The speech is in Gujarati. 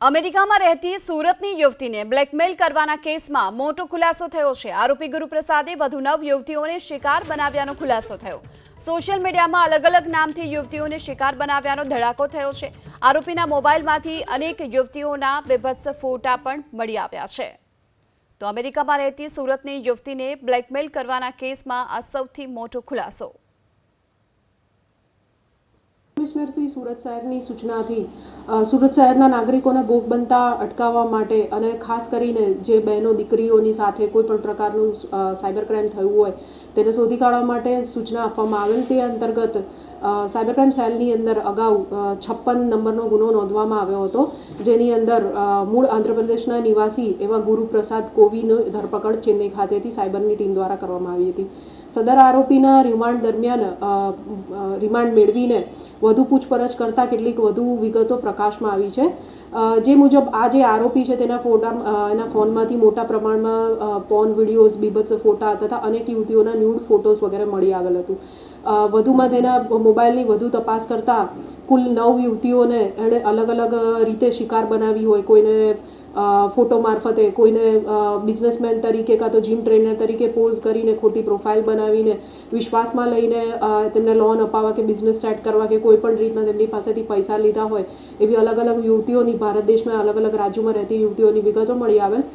અમેરિકામાં રહેતી સુરતની યુવતીને બ્લેકમેલ કરવાના કેસમાં મોટો ખુલાસો થયો છે. આરોપી ગુરુપ્રસાદે વધુ નવ યુવતીઓને શિકાર બનાવ્યાનો ખુલાસો થયો. સોશિયલ મીડિયામાં અલગ અલગ નામથી યુવતીઓને શિકાર બનાવ્યાનો ધડાકો થયો છે. આરોપીના મોબાઈલમાંથી અનેક યુવતીઓના બેભત્સ ફોટા પણ મળી આવ્યા છે. તો અમેરિકામાં રહેતી સુરતની યુવતીને બ્લેકમેલ કરવાના કેસમાં આ સૌથી મોટો ખુલાસો. કમિશનર શ્રી સુરત શહેરની સૂચનાથી સુરત શહેરના નાગરિકોને ભોગ બનતા અટકાવવા માટે અને ખાસ કરીને જે બહેનો દીકરીઓની સાથે કોઈ પણ પ્રકારનું સાયબર ક્રાઇમ થયું હોય, તેને શોધી કાઢવા માટે સૂચના આપવામાં આવેલ તે અંતર્ગત સાયબર ક્રાઇમ સેલની અંદર અગાઉ છપ્પન નંબરનો ગુનો નોંધવામાં આવ્યો હતો, જેની અંદર મૂળ આંધ્રપ્રદેશના નિવાસી એવા ગુરુપ્રસાદ કોવીની ધરપકડ ચેન્નઈ ખાતેથી સાયબરની ટીમ દ્વારા કરવામાં આવી હતી. સદર આરોપીના રિમાન્ડ દરમિયાન રિમાન્ડ મેળવીને વધુ પૂછપરછ કરતાં કેટલીક વધુ વિગતો પ્રકાશમાં આવી છે. જે મુજબ આ જે આરોપી છે તેના ફોટા એના ફોનમાંથી મોટા પ્રમાણમાં પોર્ન વિડીયોઝ બીભત્સ ફોટા તથા અનેક યુવતીઓના ન્યૂડ ફોટોઝ વગેરે મળી આવેલ હતું. વધુમાં તેના મોબાઈલની વધુ તપાસ કરતાં કુલ નવ યુવતીઓને એણે અલગ અલગ રીતે શિકાર બનાવી હોય, કોઈને ફોટો મારફતે કોઈને બિઝનેસમેન તરીકે કાં તો જીમ ટ્રેનર તરીકે પોઝ કરીને ખોટી પ્રોફાઇલ બનાવીને વિશ્વાસમાં લઈને તેમને લોન અપાવવા કે બિઝનેસ સેટ કરવા કે કોઈ પણ રીતના તેમની પાસેથી પૈસા લીધા હોય, એવી અલગ અલગ યુવતીઓની ભારત દેશના અલગ અલગ રાજ્યોમાં રહેતી યુવતીઓની વિગતો મળી આવેલ.